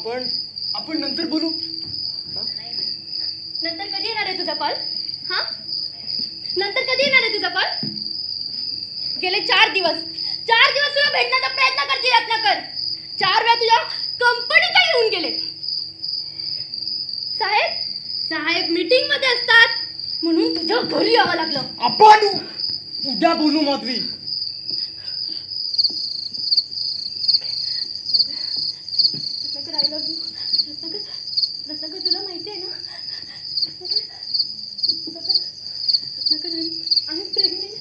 आपण आपण नंतर बोलू. नंतर कधी येणार आहे तुझा कॉल हा? नंतर कधी येणार आहे तुझा कॉल गेले चार दिवस. चार दिवस तुला भेटण्याचा प्रयत्न करते रत्नाकर. चार वेळा तुझ्या कंपनीत येऊन गेले. साहेब साहेब मीटिंगमध्ये असतात. म्हणून तुझ्या घरी यावं लागलं. आपण उद्या बोलू Madhavi. Ratnakar I love you Ratnakar Ratnakar तुला माहिती आहे ना? Ratnakar Ratnakar I am pregnant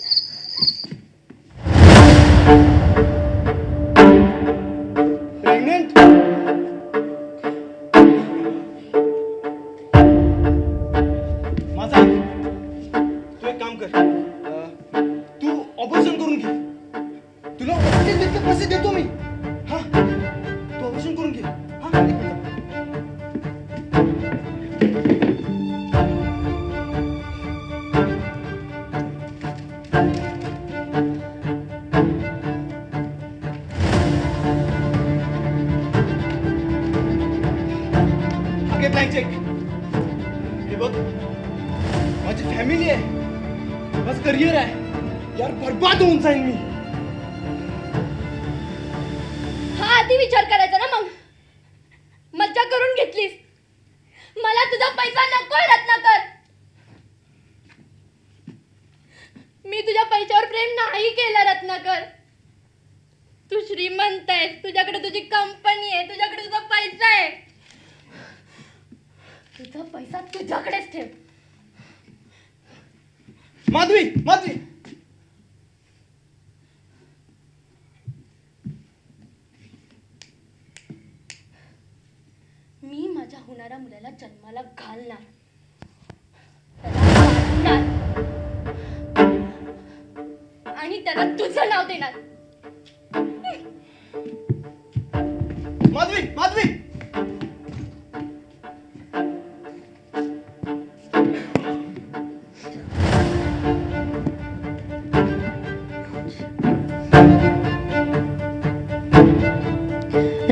Tu operation करून घे. तुला वाटेल तितके पैसे देतो मी. आधी विचार करायचा ना मग? मज्जा करून घेतलीस. मला तुझा पैसा नकोय रत्नाकर. मी तुझ्या पैशावर प्रेम नाही केलं रत्नाकर. तू श्रीमंत आहेस. तुझ्याकडे तुझी कंपनी आहे. तुझ्याकडे तुझा पैसा आहे. तुझा पैसा तुझ्याकडेच ठेव. माधवी माधवी मी माझ्या होणाऱ्या मुलाला जन्माला घालणार त्याला वाढवणार. आणि त्याला तुझं नाव देणार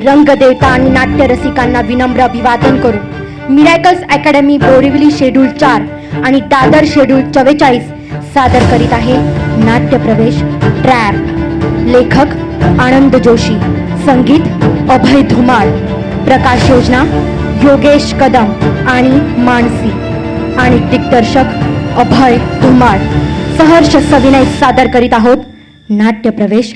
रंगदेवता आणि नाट्यरसिकांना विनम्र अभिवादन करून मिरॅकल्स अकॅडमी बोरिवली शेड्यूल चार आणि दादर शेड्यूल चव्वेचाळीस सादर करीत आहे नाट्यप्रवेश ट्रॅप. लेखक आनंद जोशी संगीत अभय धुमाळ प्रकाश योजना योगेश कदम आणि मानसी आणि दिग्दर्शक अभय धुमाळ. सहर्ष सविनय सादर करीत आहोत नाट्यप्रवेश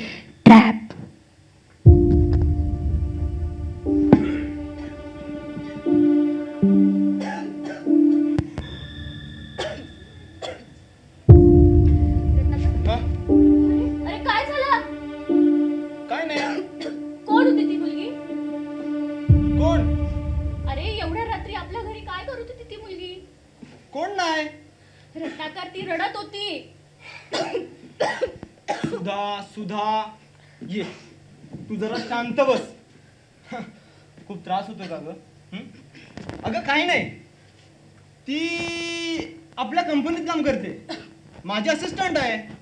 शांत बस. खूप त्रास होतो का गं? अगं काही नाही. ती आपल्या कंपनीत काम करते. माझी असिस्टंट आहे.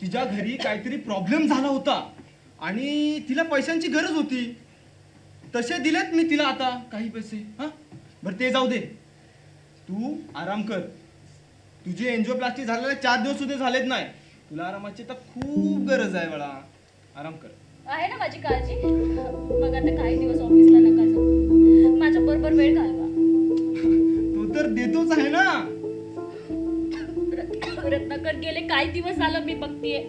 तिच्या घरी काहीतरी प्रॉब्लेम झाला होता. आणि तिला पैशांची गरज होती. तसे दिलेत मी तिला आता काही पैसे. हा? बरं ते जाऊ दे. तू आराम कर. तुझी एन्जिओप्लास्टी झालेले चार दिवस सुद्धा झालेत नाही. तुला आरामाची तर खूप गरज आहे मला आराम कर. आहे ना माझी काळजी? मग आता काही दिवस ऑफिसला नका जाऊ. माझ्या बरोबर वेळ घालवा. तू तर देतोच आहे ना. रत्न- रत्नाकर गेले काही दिवस झालं मी बघतीये.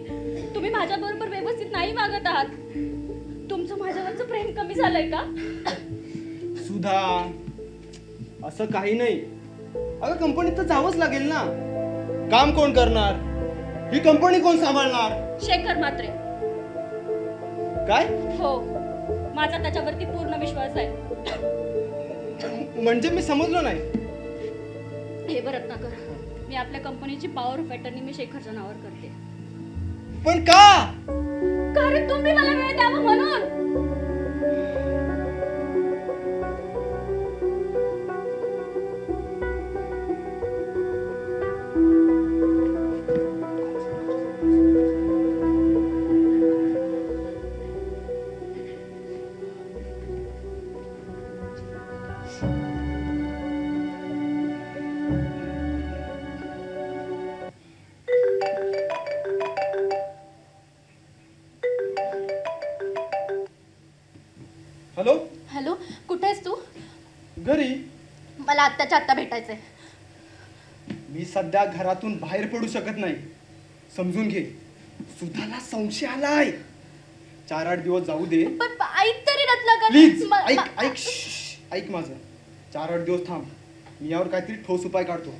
तुम्ही माझ्या बरोबर व्यवस्थित नाही वागत आहात. तुमचं माझ्यावरचं प्रेम कमी झालंय का? सुधा असं काही नाही. अगं कंपनीत तर जावंच लागेल ना. काम कोण करणार? ही कंपनी कोण सांभाळणार? शेखर मात्रे काय? हो. माझा त्याच्यावरती पूर्ण विश्वास आहे. म्हणजे मी समजलो नाही. हे बरं रत्नाकर मी आपल्या कंपनीची पॉवर ऑफ अटर्नी मी शेखरच्या नावावर करते. पण का? कारण तुम्ही मला वेळ द्यावा म्हणून. आत्ताच्या आत्ता भेटायचंय मी सध्या घरातून बाहेर पडू शकत नाही. समजून घे. सुधाला संशय आलाय. चार आठ दिवस जाऊ दे. पण ऐक तरी रत्नाकर प्लीज म- ऐक म- ऐक श्श्श, ऐक माझं. चार आठ दिवस थांब. मी यावर काहीतरी ठोस उपाय काढतो.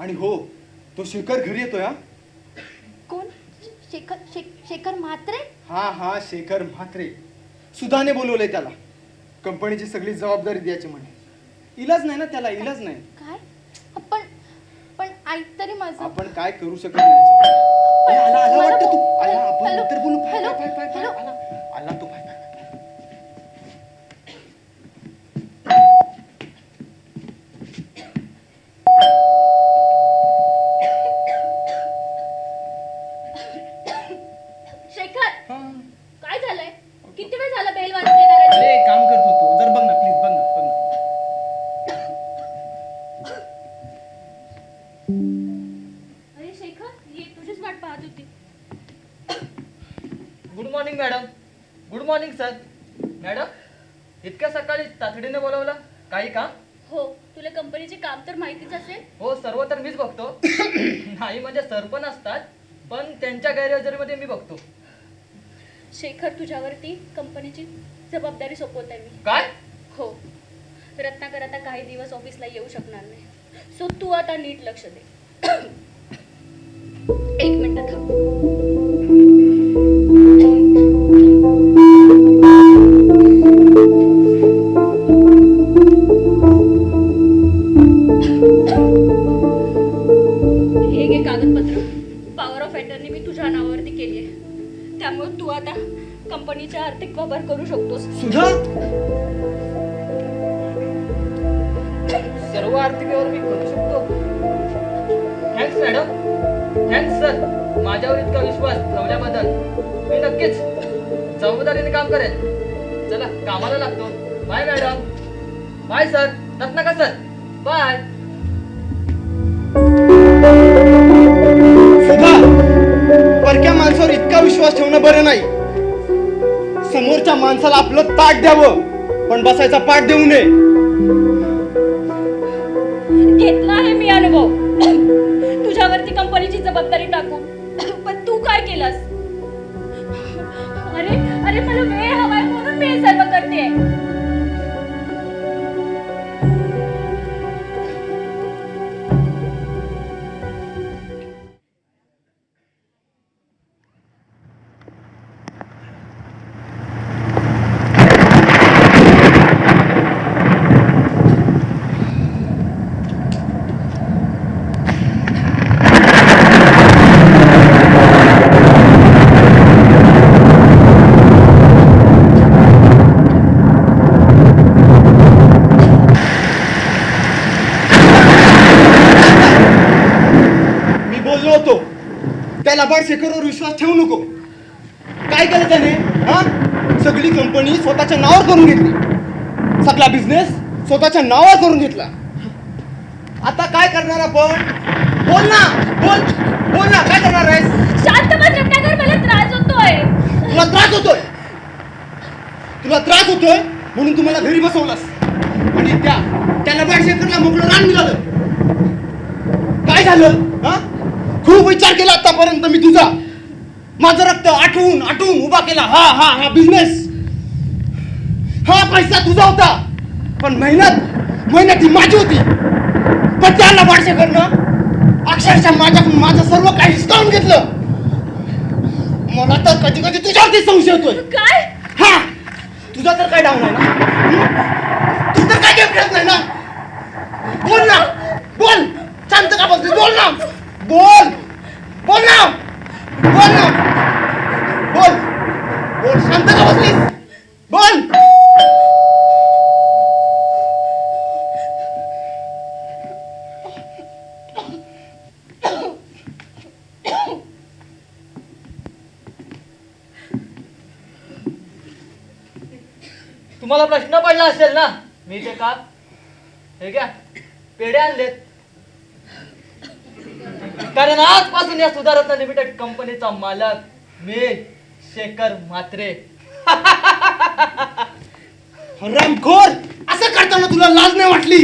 आणि हो तो शेखर घरी येतोय हा? कोण? शेखर शे- शेखर म्हात्रे? हा हा शेखर म्हात्रे. सुधाने बोलवलंय त्याला. कंपनीची सगळी जबाबदारी द्यायची म्हणे. इलाज नाही ना त्याला इलाज नाही. काय? पण पण ऐक तरी माझं आपण काय करू शकत नाही याच्यावर. पण ए, आला आला वाटतं तू. आला आपण नंतर बोलू. Hello, hello. Good morning madam good morning sir madam इतक्या सकाळी तातडीने बोलवलं? काही काम? हो तुला कंपनीचे काम तर माहितीच असेल. हो सर्व तर मीच बघतो. नाही म्हणजे सर पण असतात पण त्यांच्या गैरहजेरीमध्ये मी बघतो. शेखर तुझ्यावरती कंपनीची जबाबदारी सोपवत आहे मी. काय? हो. रत्नाकर आता काही दिवस ऑफिसला येऊ शकणार नाही. सो तू आता नीट लक्ष दे. एक मिनिट थांब. Bye sir Ratnakar sir bye. सुधा परक्या माणसावर इतका विश्वास ठेवणं बरं नाही. समोरच्या माणसाला आपलं ताट द्यावं पण बसायचा पाठ देऊ नये. घेतला आहे मी अनुभव. तुझ्यावरती कंपनीची जबाबदारी टाकू. पण तू काय केलंस? अरे अरे मला वेळ हवाय म्हणून मी हे सर्व करते लबाड शेखरवर विश्वास ठेवू नको. काय केलं त्याने? हा? सगळी कंपनी स्वतःच्या नावावर करून घेतली. सगळा बिझनेस स्वतःच्या नावावर करून घेतला. आता काय करणार आपण? बोल ना बोल बोल ना काय करणार आहेस? शांत बस रत्नाकर मला त्रास होतोय. तुला त्रास होतोय? तुला त्रास होतोय? म्हणून तुम्हाला घरी बसवलंस. आणि त्या त्या लबाड शेखरला मोकळं रान मिळालं. काय झालं? खूप विचार केला आतापर्यंत मी तुझा. माझं रक्त आठवून आठवून उभा केला. हा हा हा बिझनेस हा पैसा तुझा होता. पण मेहनत मेहनत ही माझी होती. पण त्या लबाड शेखरनं अक्षरशः माझ्याकडून माझं सर्व काही हिसकावून घेतलं. मला तर कधी कधी तुझ्यावरती संशय येतोय. काय? हा तुझा तर काय डाऊन आहे ना? तू तर काय गेम खेळत नाही ना? बोल ना. बोल. शांत का बसली? बोल ना. बोल! बोल ना! बोल ना! बोल! बोल शांत का बसलीस? बोल! तुम्हाला प्रश्न पडला असेल ना? मी ते का हे घ्या. पेढे आणलेत. कारण आजपासून या सुधारत्न लिमिटेड कंपनीचा मालक मी शेखर म्हात्रे. हरामखोर! असं करताना तुला लाज नाही वाटली?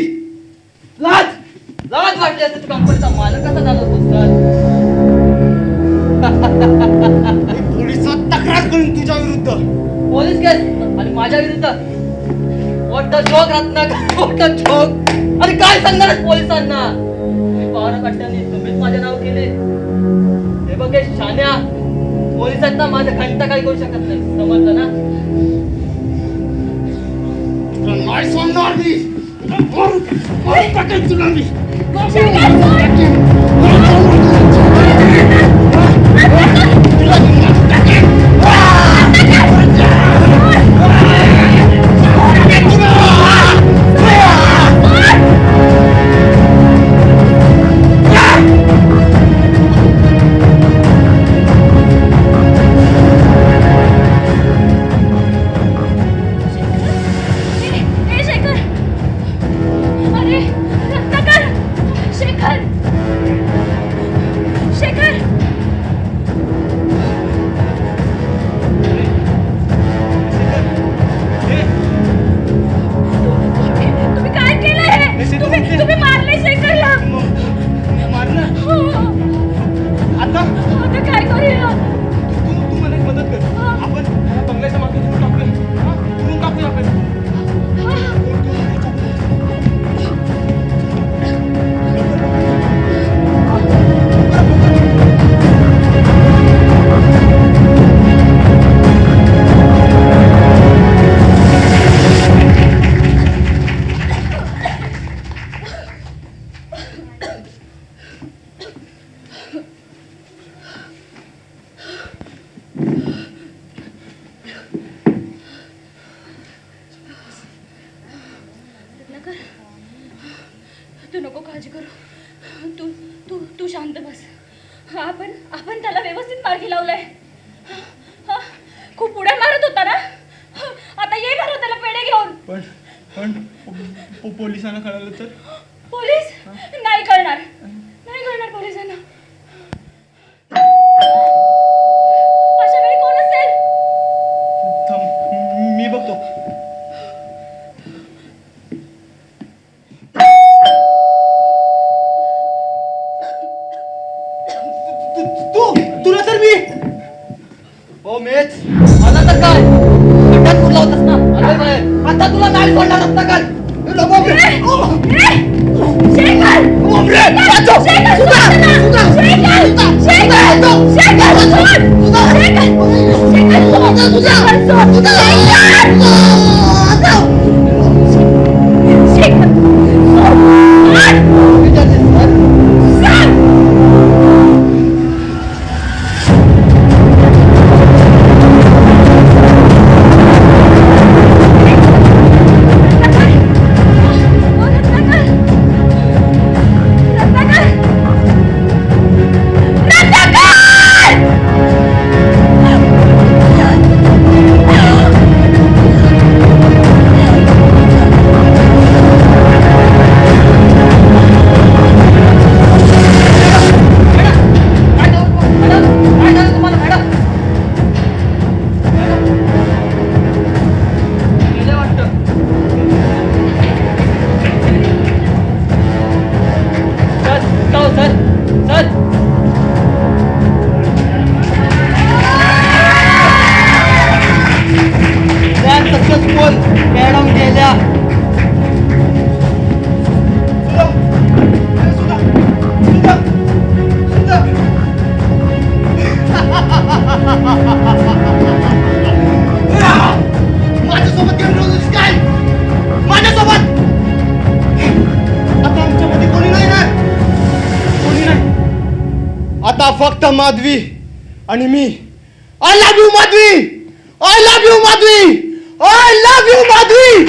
लाज? लाज वाटली असते तू कंपनीचा मालक कसा झाला होतो सर? पोलिसात तक्रार करून तुझ्या विरुद्ध. पोलीस केस आणि माझ्या विरुद्ध. मोठा जोक रत्नाकर मोठा जोक. अरे काय सांगणार पोलिसांना? पावरा कट्ट्याने हे बघ शान्या पोलिसांना माझ्या घंटा काही करू शकत नाही. समजलं ना? तुला नाही सोडणार मी. मारून टाकेन तुला मी. पो- पोलिसांना कळालं तर? पोलीस? नाही कळणार. नाही कळणार पोलिसांना. माधवी आणि मी. I love you Madhavi! I love you Madhavi! I love you Madhavi!